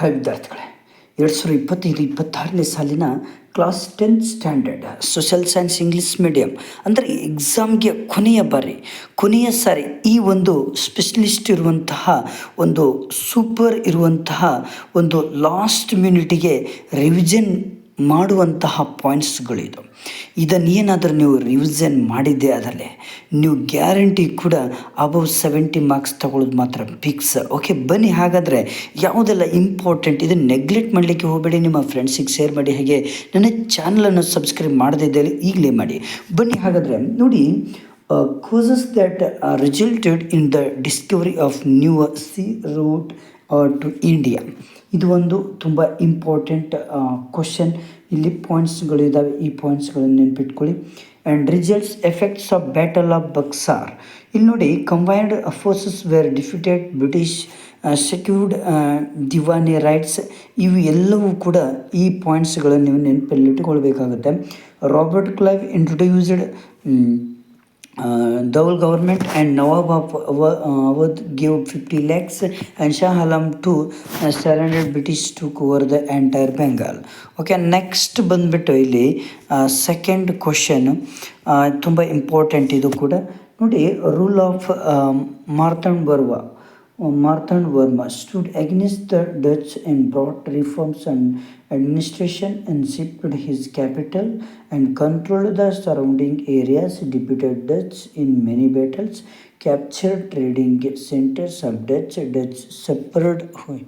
Hi ವಿದ್ಯಾರ್ಥಿಗಳೇ. ಎರಡು ಸಾವಿರದ ಇಪ್ಪತ್ತೈದು, ಇಪ್ಪತ್ತಾರನೇ ಸಾಲಿನ class tenth standard social science English medium ಅಂದರೆ ಎಕ್ಸಾಮ್ಗೆ ಕೊನೆಯ ಬಾರಿ, ಕೊನೆಯ ಸಾರಿ ಈ ಒಂದು ಸ್ಪೆಷಲಿಸ್ಟ್ ಇರುವಂತಹ ಒಂದು ಸೂಪರ್ ಇರುವಂತಹ ಒಂದು ಲಾಸ್ಟ್ ಮಿನಿಟಿಗೆ ರಿವಿಷನ್ ಮಾಡುವಂತಹ ಪಾಯಿಂಟ್ಸ್ಗಳಿದು ಇದನ್ನೇನಾದರೂ ನೀವು ರಿವಿಷನ್ ಮಾಡಿದ್ದೆ ಅದರಲ್ಲಿ ನೀವು ಗ್ಯಾರಂಟಿ ಕೂಡ ಅಬೌವ್ ಸೆವೆಂಟಿ ಮಾರ್ಕ್ಸ್ ತಗೊಳ್ಳೋದು ಮಾತ್ರ ಫಿಕ್ಸ್ ಓಕೆ ಬನ್ನಿ ಹಾಗಾದರೆ ಯಾವುದೆಲ್ಲ ಇಂಪಾರ್ಟೆಂಟ್ ಇದನ್ನು ನೆಗ್ಲೆಕ್ಟ್ ಮಾಡಲಿಕ್ಕೆ ಹೋಗಬೇಡಿ, ನಿಮ್ಮ ಫ್ರೆಂಡ್ಸಿಗೆ ಶೇರ್ ಮಾಡಿ, ಹಾಗೆ ನನ್ನ ಚಾನಲನ್ನು ಸಬ್ಸ್ಕ್ರೈಬ್ ಮಾಡದಿದ್ದರೆ ಈಗಲೇ ಮಾಡಿ. ಬನ್ನಿ ಹಾಗಾದರೆ, ನೋಡಿ causes that resulted in the discovery of new sea sea route India. ಇದು ಒಂದು ತುಂಬ ಇಂಪಾರ್ಟೆಂಟ್ ಕ್ವಶನ್ ಇಲ್ಲಿ ಪಾಯಿಂಟ್ಸ್ಗಳಿದ್ದಾವೆ ಈ ಪಾಯಿಂಟ್ಸ್ಗಳನ್ನು ನೆನ್ಪಿಟ್ಕೊಳ್ಳಿ. And results effects of battle of Buxar ಇಲ್ಲಿ ನೋಡಿ combined forces were defeated British secured Diwani rights ಇವು ಎಲ್ಲವೂ ಕೂಡ ಈ ಪಾಯಿಂಟ್ಸ್ಗಳನ್ನು ನೀವು ನೆನಪಲ್ಲಿಟ್ಟುಕೊಳ್ಬೇಕಾಗುತ್ತೆ Robert Clive introduced Dawal government and Nawab uh, Awadh gave 50 lakhs and Shah Alam to uh, surrendered British took over the entire Bengal. Okay next ಬಂದುಬಿಟ್ಟು ಇಲ್ಲಿ second question ತುಂಬ important ಇದು ಕೂಡ ನೋಡಿ ರೂಲ್ ಆಫ್ ಮಾರ್ತಂಡ್ ಬರ್ವಾ Marthand Verma stood against the Dutch and brought reforms and administration and shifted his capital and controlled the surrounding areas, defeated Dutch in many battles, captured trading centers of Dutch, Dutch separate oh,